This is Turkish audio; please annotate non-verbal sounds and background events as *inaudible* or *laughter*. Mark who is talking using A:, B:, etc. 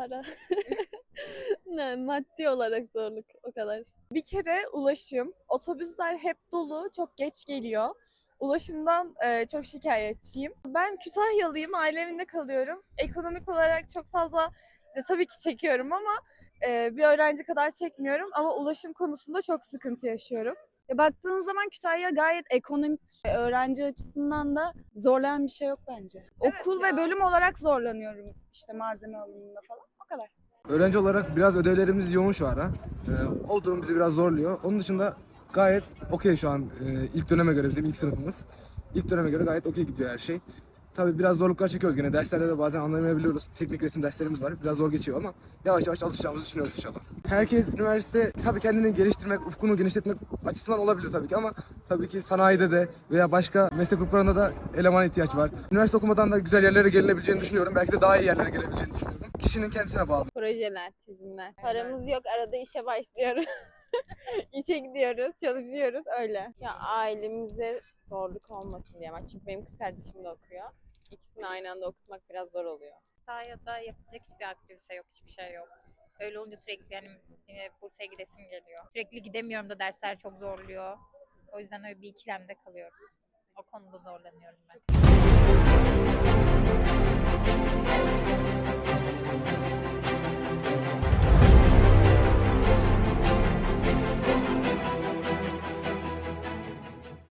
A: Para. *laughs* ne, maddi olarak zorluk o kadar.
B: Bir kere ulaşım. Otobüsler hep dolu, çok geç geliyor. Ulaşımdan e, çok şikayetçiyim. Ben Kütahyalıyım, aile evinde kalıyorum. Ekonomik olarak çok fazla e, tabii ki çekiyorum ama e, bir öğrenci kadar çekmiyorum. Ama ulaşım konusunda çok sıkıntı yaşıyorum.
C: Ya baktığın zaman Kütahya gayet ekonomik öğrenci açısından da zorlayan bir şey yok bence.
B: Evet
C: Okul
B: ya.
C: ve bölüm olarak zorlanıyorum işte malzeme alımında falan. O kadar.
D: Öğrenci olarak biraz ödevlerimiz yoğun şu ara. Ee, o durum bizi biraz zorluyor. Onun dışında gayet okey şu an e, ilk döneme göre bizim ilk sınıfımız. İlk döneme göre gayet okey gidiyor her şey. Tabii biraz zorluklar çekiyoruz gene. Derslerde de bazen anlamayabiliyoruz. Teknik resim derslerimiz var. Biraz zor geçiyor ama yavaş yavaş alışacağımızı düşünüyoruz inşallah. Herkes üniversite tabii kendini geliştirmek, ufkunu genişletmek açısından olabilir tabii ki ama tabii ki sanayide de veya başka meslek gruplarında da elemana ihtiyaç var. Üniversite okumadan da güzel yerlere gelinebileceğini düşünüyorum. Belki de daha iyi yerlere gelebileceğini düşünüyorum. Kişinin kendisine bağlı.
E: projeler, çizimler. Paramız yok arada işe başlıyoruz. *laughs* işe gidiyoruz, çalışıyoruz öyle. Ya ailemize zorluk olmasın diye ama çünkü benim kız kardeşim de okuyor. İkisini aynı anda okutmak biraz zor oluyor.
F: Kütahya'da yapılacak hiçbir aktivite yok, hiçbir şey yok. Öyle olunca sürekli yani yine Bursa'ya gidesim geliyor. Sürekli gidemiyorum da dersler çok zorluyor. O yüzden öyle bir ikilemde kalıyoruz. O konuda zorlanıyorum ben.